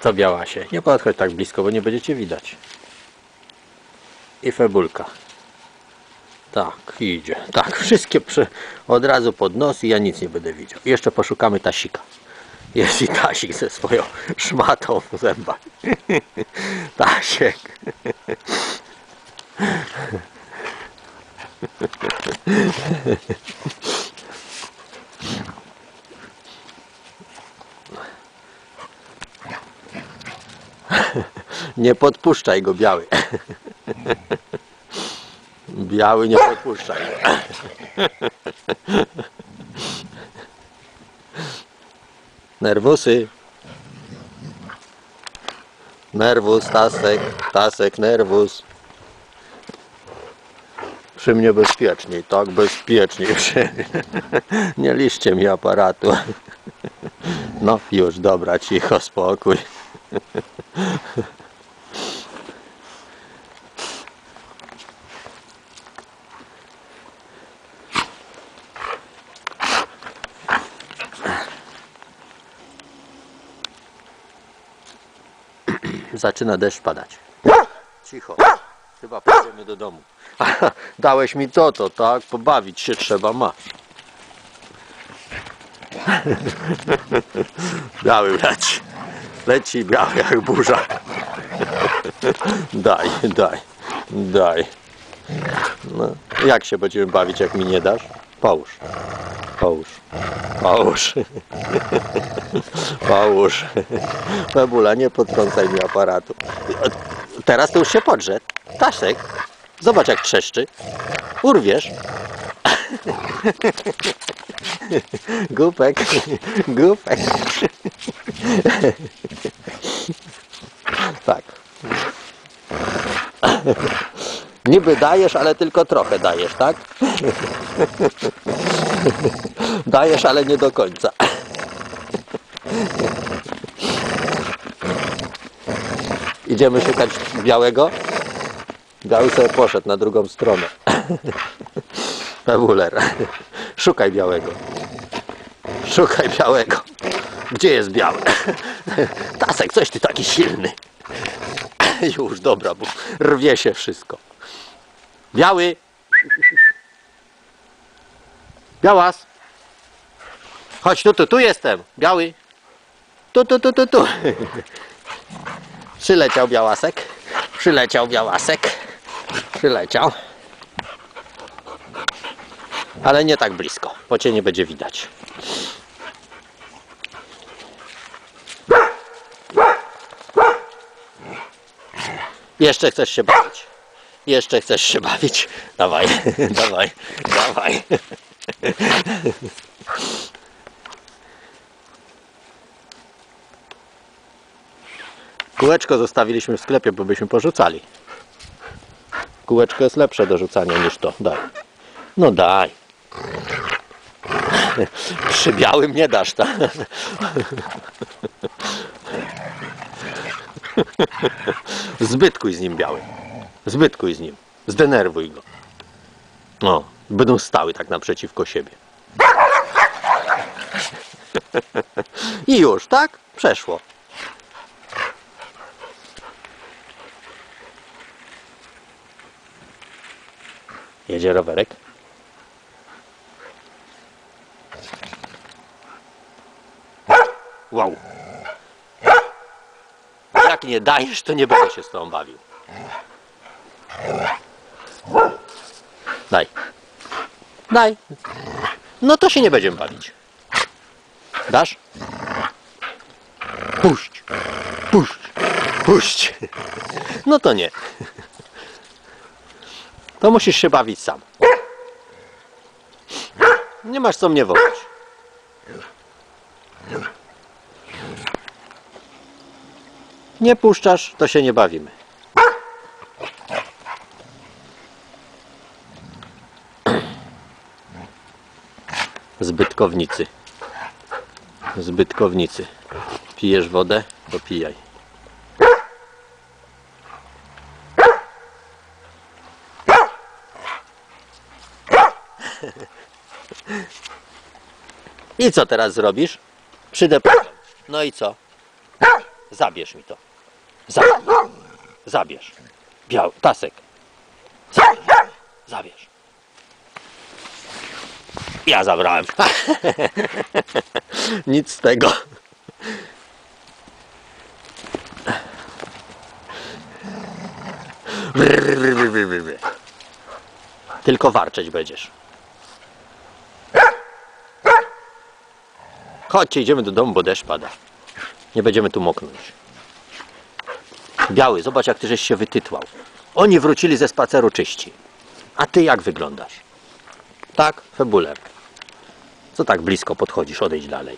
Co białasie? Nie podchodź tak blisko, bo nie będziecie widać. I febulka. Tak, idzie. Tak, wszystkie przy... od razu pod nos i ja nic nie będę widział. Jeszcze poszukamy tasika. Jest i tasik ze swoją szmatą w zębach. Tasiek. Nie podpuszczaj go, biały. Biały, nie podpuszczaj go. Nerwusy. Nerwus, tasek, tasek, nerwus. Przy mnie bezpieczniej, tak bezpieczniej. Nie liszcie mi aparatu. No już, dobra, cicho, spokój. Zaczyna deszcz padać. Cicho. Chyba pójdziemy do domu. Dałeś mi to, to, tak? Pobawić się trzeba, ma. Biały leci. Leci biały jak burza. Daj, daj, daj. No, jak się będziemy bawić, jak mi nie dasz? Połóż. Połóż. Połóż. Połóż. Babula, nie podtrącaj mi aparatu. Teraz to już się podrze. Tasek, zobacz jak trzeszczy. Urwiesz. Głupek, głupek. Tak. Niby dajesz, ale tylko trochę dajesz, tak? Dajesz, ale nie do końca. Idziemy szukać białego? Biały sobie poszedł na drugą stronę. Pewuler. Szukaj białego. Szukaj białego. Gdzie jest biały? Tasek, coś ty taki silny. Już, dobra, bo rwie się wszystko. Biały. Białas. Chodź tu, tu, tu jestem. Biały. Tu, tu, tu, tu, tu. Przyleciał białasek. Przyleciał białasek. Przyleciał. Ale nie tak blisko, bo cię nie będzie widać. Jeszcze chcesz się bawić? Jeszcze chcesz się bawić? Dawaj, dawaj, dawaj. Kółeczko zostawiliśmy w sklepie, bo byśmy porzucali. Kółeczko jest lepsze do rzucania niż to. Daj. No daj. Przy białym nie dasz, tak? Zbytkuj z nim biały. Zbytkuj z nim. Zdenerwuj go. No, będą stały tak naprzeciwko siebie. I już, tak? Przeszło. Jedzie rowerek. Wow. Jak nie dajesz, to nie będę się z tobą bawił. Daj. Daj. No to się nie będziemy bawić. Dasz? Puść. Puść. Puść. No to nie. To musisz się bawić sam. Nie masz co mnie wołać. Nie puszczasz, to się nie bawimy. Zbytkownicy. Zbytkownicy. Pijesz wodę? To pijaj. I co teraz zrobisz? Po. No i co? Zabierz mi to. Zabierz. Zabierz. Biały. Tasek. Zabierz. Zabierz. Ja zabrałem. Nic z tego. Tylko warczeć będziesz. Chodźcie, idziemy do domu, bo deszcz pada. Nie będziemy tu moknąć. Biały, zobacz jak ty żeś się wytytłał. Oni wrócili ze spaceru czyści. A ty jak wyglądasz? Tak, febuler. Co tak blisko podchodzisz? Odejdź dalej.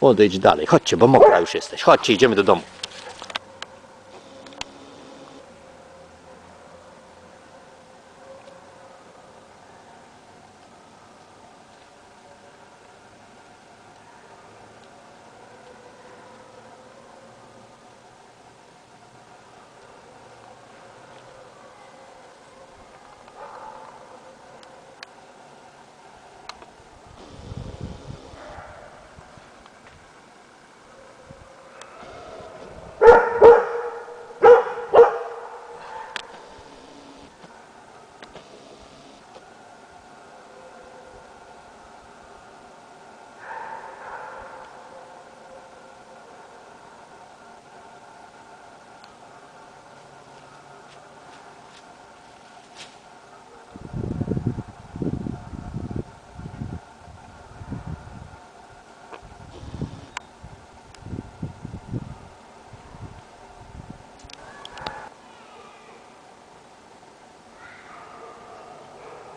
Odejdź dalej. Chodźcie, bo mokra już jesteś. Chodźcie, idziemy do domu.